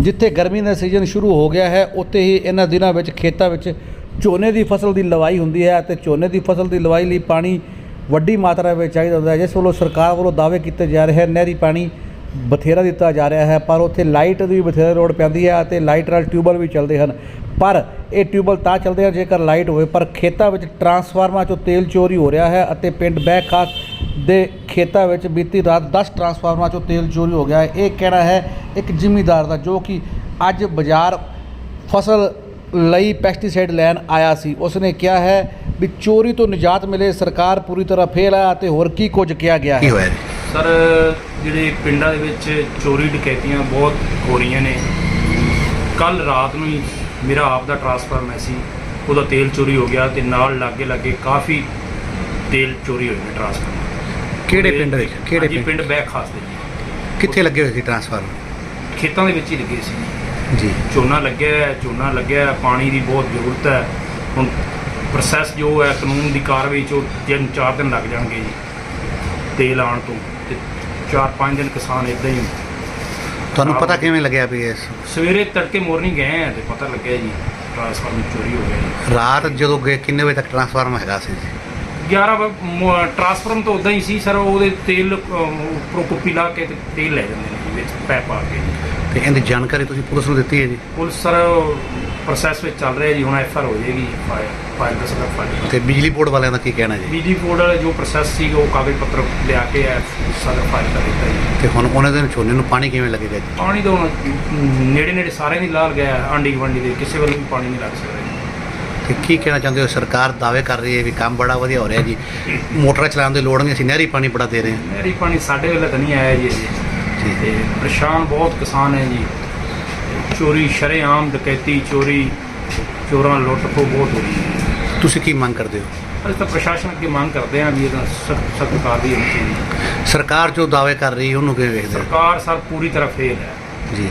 ਜਿੱਥੇ ਗਰਮੀ ਦਾ ਸੀਜ਼ਨ ਸ਼ੁਰੂ ਹੋ ਗਿਆ ਹੈ, ਉੱਥੇ ਹੀ ਇਹਨਾਂ ਦਿਨਾਂ ਵਿੱਚ ਖੇਤਾਂ ਵਿੱਚ ਝੋਨੇ ਦੀ ਫਸਲ ਦੀ ਲਵਾਈ ਹੁੰਦੀ ਹੈ ਅਤੇ ਝੋਨੇ ਦੀ ਫਸਲ ਦੀ ਲਵਾਈ ਲਈ ਪਾਣੀ ਵੱਡੀ ਮਾਤਰਾ ਵਿੱਚ ਚਾਹੀਦਾ ਹੁੰਦਾ ਹੈ, ਜਿਸ ਵੱਲੋਂ ਸਰਕਾਰ ਵੱਲੋਂ ਦਾਅਵੇ ਕੀਤੇ ਜਾ ਰਹੇ ਹਨ, ਨਹਿਰੀ ਪਾਣੀ ਬਥੇਰਾ ਦਿੱਤਾ ਜਾ ਰਿਹਾ ਹੈ, ਪਰ ਉੱਥੇ ਲਾਈਟ ਦੀ ਵੀ ਬਥੇਰਾ ਲੋੜ ਪੈਂਦੀ ਹੈ ਅਤੇ ਲਾਈਟ ਨਾਲ ਟਿਊਬਲ ਵੀ ਚੱਲਦੇ ਹਨ। ਪਰ ਇਹ ਟਿਊਬਲ ਤਾਂ ਚੱਲਦੇ ਹਨ ਜੇਕਰ ਲਾਈਟ ਹੋਵੇ, ਪਰ ਖੇਤਾਂ ਵਿੱਚ ਟਰਾਂਸਫਾਰਮਰਾਂ 'ਚੋਂ ਤੇਲ ਚੋਰੀ ਹੋ ਰਿਹਾ ਹੈ ਅਤੇ ਪਿੰਡ ਬੈਗ ਖਾਸ ਦੇ ਖੇਤਾਂ ਵਿੱਚ ਬੀਤੀ ਰਾਤ 10 ਟਰਾਂਸਫਾਰਮਰਾਂ 'ਚੋਂ ਤੇਲ ਚੋਰੀ ਹੋ ਗਿਆ ਹੈ। ਇਹ ਕਹਿਣਾ ਹੈ ਇੱਕ ਜ਼ਿਮੀਂਦਾਰ ਦਾ ਜੋ ਕਿ ਅੱਜ ਬਾਜ਼ਾਰ ਫਸਲ ਲਈ ਪੈਸਟੀਸਾਈਡ ਲੈਣ ਆਇਆ ਸੀ। ਉਸਨੇ ਕਿਹਾ ਹੈ ਵੀ ਚੋਰੀ ਤੋਂ ਨਿਜਾਤ ਮਿਲੇ ਸਰਕਾਰ ਪੂਰੀ ਤਰ੍ਹਾਂ ਫੇਲ ਹੈ ਅਤੇ ਹੋਰ ਕੀ ਕੁਝ ਕਿਹਾ ਗਿਆ ਹੈ। ਹੋਇਆ ਸਰ ਜਿਹੜੇ ਪਿੰਡਾਂ ਦੇ ਵਿੱਚ ਚੋਰੀ ਡਕੈਤੀਆਂ ਬਹੁਤ ਹੋ ਰਹੀਆਂ ਨੇ। ਕੱਲ ਰਾਤ ਨੂੰ ਹੀ ਮੇਰਾ ਆਪ ਦਾ ਟਰਾਂਸਫਾਰਮਰ ਸੀ। ਉਹਦਾ ਤੇਲ ਚੋਰੀ ਹੋ ਗਿਆ ਤੇ ਨਾਲ ਲਾਗੇ ਲਾਗੇ ਕਾਫੀ ਤੇਲ ਚੋਰੀ ਨੇ ਟਰਾਂਸਫਾਰਮਰ ਕਿਹੜੇ ਪਿੰਡ ਵਿੱਚ ਕਿਹੜੇ ਹਾਂਜੀ, ਪਿੰਡ? ਪਿੰਡ ਬੈਕ ਖਾਸ ਦੇ ਜੀ। ਕਿੱਥੇ ਲੱਗੇ ਹੋਏ ਸੀ ਟਰਾਂਸਫਾਰਮਰ ਖੇਤਾਂ ਦੇ ਵਿੱਚ ਹੀ ਲੱਗੇ ਸੀ ਜੀ। ਝੋਨਾ ਲੱਗਿਆ ਹੈ ਝੋਨਾ ਲੱਗਿਆ ਹੈ, ਪਾਣੀ ਦੀ ਬਹੁਤ ਜ਼ਰੂਰਤ ਹੈ। ਹੁਣ ਪ੍ਰੋਸੈਸ ਜੋ ਹੈ ਕਾਨੂੰਨ ਦੀ ਕਾਰਵਾਈ ਚ ਉਹ ਤਿੰਨ ਚਾਰ ਦਿਨ ਲੱਗ ਜਾਣਗੇ ਜੀ। ਤੇਲ ਆਉਣ ਤੋਂ ਤੇ ਚਾਰ ਪੰਜ ਦਿਨ ਕਿਸਾਨ ਇਦਾਂ ਹੀ ਤੁਹਾਨੂੰ ਪਤਾ ਕਿਵੇਂ ਲੱਗਿਆ ਵੀ ਇਸ? ਸਵੇਰੇ ਤੜਕੇ ਮੋਰਨਿੰਗ ਗਏ ਆ ਤੇ ਪਤਾ ਲੱਗਿਆ ਜੀ ਟਰਾਂਸਫਾਰਮਰ ਚੋਰੀ ਹੋ ਗਿਆ ਜੀ। ਰਾਤ ਜਦੋਂ ਗਏ ਕਿੰਨੇ ਵਜੇ ਤੱਕ ਟਰਾਂਸਫਾਰਮਰ ਹੈਗਾ ਸੀ ਜੀ? 11 ਵਜੇ ਟਰਾਂਸਫਾਰਮ ਤਾਂ ਉਦਾਂ ਹੀ ਸੀ ਸਰ ਉਹਦੇ ਤੇਲ ਉੱਪਰੋਂ ਕੁੱਪੀ ਲਾ ਕੇ ਤੇ ਤੇਲ ਲੈ ਜਾਂਦੇ ਨੇ ਜੀ ਵਿੱਚ ਪੈਪ ਪਾ ਕੇ। ਤੇ ਇਹਦੀ ਜਾਣਕਾਰੀ ਤੁਸੀਂ ਪੁਲਿਸ ਨੂੰ ਦਿੱਤੀ ਹੈ ਜੀ? ਪੁਲਿਸ ਸਰ ਪ੍ਰੋਸੈਸ ਵਿੱਚ ਚੱਲ ਰਿਹਾ ਜੀ ਹੁਣ ਐਫ ਆਰ ਹੋ ਜਾਏਗੀ ਫਾਈਲ ਫਾਈਲ ਦਾ ਸਰ ਫਾਈਲ ਤੇ ਬਿਜਲੀ ਬੋਰਡ ਵਾਲਿਆਂ ਦਾ ਕੀ ਕਹਿਣਾ ਜੀ? ਬਿਜਲੀ ਬੋਰਡ ਵਾਲਾ ਜੋ ਪ੍ਰੋਸੈਸ ਸੀ ਉਹ ਕਾਗਜ਼ ਪੱਤਰ ਲਿਆ ਕੇ ਐ ਸਾਰਾ ਫਾਈਲ ਕਰ ਦਿੱਤਾ ਜੀ। ਤੇ ਹੁਣ ਉਹਨਾਂ ਦੇ ਝੋਨੇ ਨੂੰ ਪਾਣੀ ਕਿਵੇਂ ਲੱਗੇਗਾ ਜੀ? ਪਾਣੀ ਤਾਂ ਹੁਣ ਨੇੜੇ ਨੇੜੇ ਸਾਰਿਆਂ ਦੀ ਲਾਲ ਗਿਆ ਆਂਡੀ ਗਵੰਡੀ ਦੇ ਕਿਸੇ ਵੱਲ ਵੀ ਪਾਣੀ ਨਹੀਂ ਲੱਗ ਸਕਦਾ ਜੀ। ਤੇ ਕੀ ਕਹਿਣਾ ਚਾਹੁੰਦੇ ਹੋ? ਸਰਕਾਰ ਦਾਅਵੇ ਕਰ ਰਹੀ ਹੈ ਵੀ ਕੰਮ ਬੜਾ ਵਧੀਆ ਹੋ ਰਿਹਾ ਜੀ। ਮੋਟਰਾਂ ਚਲਾਉਣ ਦੀ ਲੋੜ ਨਹੀਂ ਅਸੀਂ ਨਹਿਰੀ ਪਾਣੀ ਬੜਾ ਦੇ ਰਹੇ ਹਾਂ। ਨਹਿਰੀ ਪਾਣੀ ਸਾਡੇ ਵੇਲੇ ਤਾਂ ਨਹੀਂ ਆਇਆ ਜੀ ਅਜੇ। ਤੇ ਪਰੇਸ਼ਾਨ ਬਹੁਤ ਕਿਸਾਨ ਹੈ ਜੀ। ਚੋਰੀ ਸ਼ਰੇਆਮ ਡਕੈਤੀ ਚੋਰੀ ਚੋਰਾਂ ਲੁੱਟ ਖੋ ਬਹੁਤ ਹੋ ਰਹੀ ਹੈ ਤੁਸੀਂ ਕੀ ਮੰਗ ਕਰਦੇ ਹੋ? ਅਸੀਂ ਤਾਂ ਪ੍ਰਸ਼ਾਸਨ ਅੱਗੇ ਮੰਗ ਕਰਦੇ ਹਾਂ ਵੀ ਇਹਦਾ ਸਖਤ ਸਖਤ ਕਾਰਵਾਈ ਹੋਣੀ ਚਾਹੀਦੀ ਸਰਕਾਰ ਜੋ ਦਾਅਵੇ ਕਰ ਰਹੀ ਉਹਨੂੰ ਕਿਵੇਂ ਵੇਖਦੇ ਹੋ? ਸਰਕਾਰ ਸਰ ਪੂਰੀ ਤਰ੍ਹਾਂ ਫੇਲ ਹੈ। ਜੀ।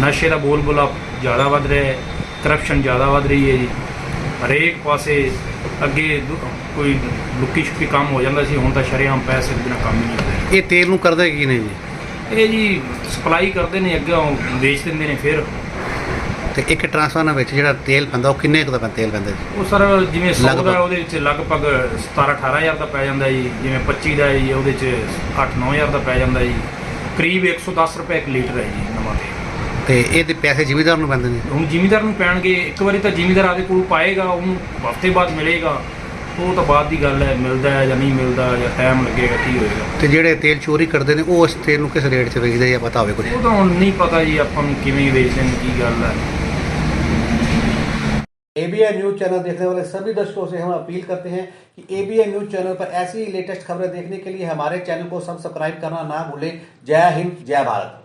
ਨਸ਼ੇ ਦਾ ਬੋਲਬੋਲਾ ਜ਼ਿਆਦਾ ਵੱਧ ਰਿਹਾ ਹੈ। ਕਰਪਸ਼ਨ ਜ਼ਿਆਦਾ ਵੱਧ ਰਹੀ ਹੈ ਜੀ। ਹਰੇਕ ਪਾਸੇ ਅੱਗੇ ਕੋਈ ਲੁੱਕੀ ਛੁਪੀ ਕੰਮ ਹੋ ਜਾਂਦਾ ਸੀ ਹੁਣ ਤਾਂ ਸ਼ਰੇਆਮ ਪੈਸੇ ਬਿਨਾਂ ਕੰਮ ਹੀ ਨਹੀਂ ਹੁੰਦਾ। ਇਹ ਤੇਲ ਨੂੰ ਕਰਦੇ ਕੀ ਨੇ ਜੀ? ਇਹ ਜੀ ਸਪਲਾਈ ਕਰਦੇ ਨੇ ਅੱਗੇ ਵੇਚ ਦਿੰਦੇ ਨੇ ਫਿਰ। ਤੇ ਇੱਕ ਟਰਾਂਸਫਾਰਮਰ ਵਿੱਚ ਜਿਹੜਾ ਤੇਲ ਪੈਂਦਾ ਉਹ ਕਿੰਨੇ ਕੁ ਦਾ ਤੇਲ ਪੈਂਦਾ ਜੀ? ਉਹ ਸਰ ਜਿਵੇਂ 100 ਲਗਭਗ। ਦਾ ਉਹਦੇ ਵਿੱਚ ਲਗਭਗ 17 18000 ਦਾ ਪੈ ਜਾਂਦਾ ਜੀ ਜਿਵੇਂ 25 ਦਾ ਹੈ ਜੀ ਉਹਦੇ ਚ 8 9000 ਦਾ ਪੈ ਜਾਂਦਾ ਜੀ। ਕਰੀਬ 110 ਰੁਪਏ ਇੱਕ ਲੀਟਰ ਹੈ ਜੀ ਨਵਾਂ ਤੇਲ। ਤੇ ਇਹਦੇ ਪੈਸੇ ਜ਼ਿਮੀਦਾਰ ਨੂੰ ਪੈਂਦੇ ਨੇ ਹੁਣ ਜ਼ਿਮੀਦਾਰ ਨੂੰ ਪੈਣਗੇ ਇੱਕ ਵਾਰੀ ਤਾਂ ਜ਼ਿਮੀਦਾਰ ਆਦੇ ਕੋਲ ਪਾਏਗਾ ਉਹਨੂੰ ਹਫਤੇ ਬਾਅਦ ਮਿਲੇਗਾ ਉਹ ਤਾਂ ਬਾਅਦ ਦੀ ਗੱਲ ਹੈ ਮਿਲਦਾ ਹੈ ਜਾਂ ਨਹੀਂ ਮਿਲਦਾ ਜਾਂ ਟਾਈਮ ਲੱਗੇਗਾ ਕੀ ਹੋਏਗਾ ਤੇ ਜਿਹੜੇ ਤੇਲ ਚੋਰੀ ਕਰਦੇ ਨੇ ਉਹ ਇਸ ਤੇਲ ਨੂੰ ਕਿਸ ਰੇਟ 'ਚ ਵੇਚਦੇ ਜਾਂ ਪਤਾ ਹੋਵੇ ਕੁਝ ਉਹ ਤਾਂ ਹੁਣ ਨਹੀਂ ਪਤਾ ਜੀ ਆਪਾਂ ਨੂੰ ਕਿਵੇਂ ਵੇਚਦੇ ਨੇ ਕੀ ਗੱਲ ਹੈ एबीएन न्यूज चैनल देखने वाले सभी दर्शकों से हम अपील करते हैं कि एबीएन न्यूज चैनल पर ऐसी ही लेटेस्ट खबरें देखने के लिए हमारे चैनल को सब्सक्राइब करना ना भूलें जय हिंद जय भारत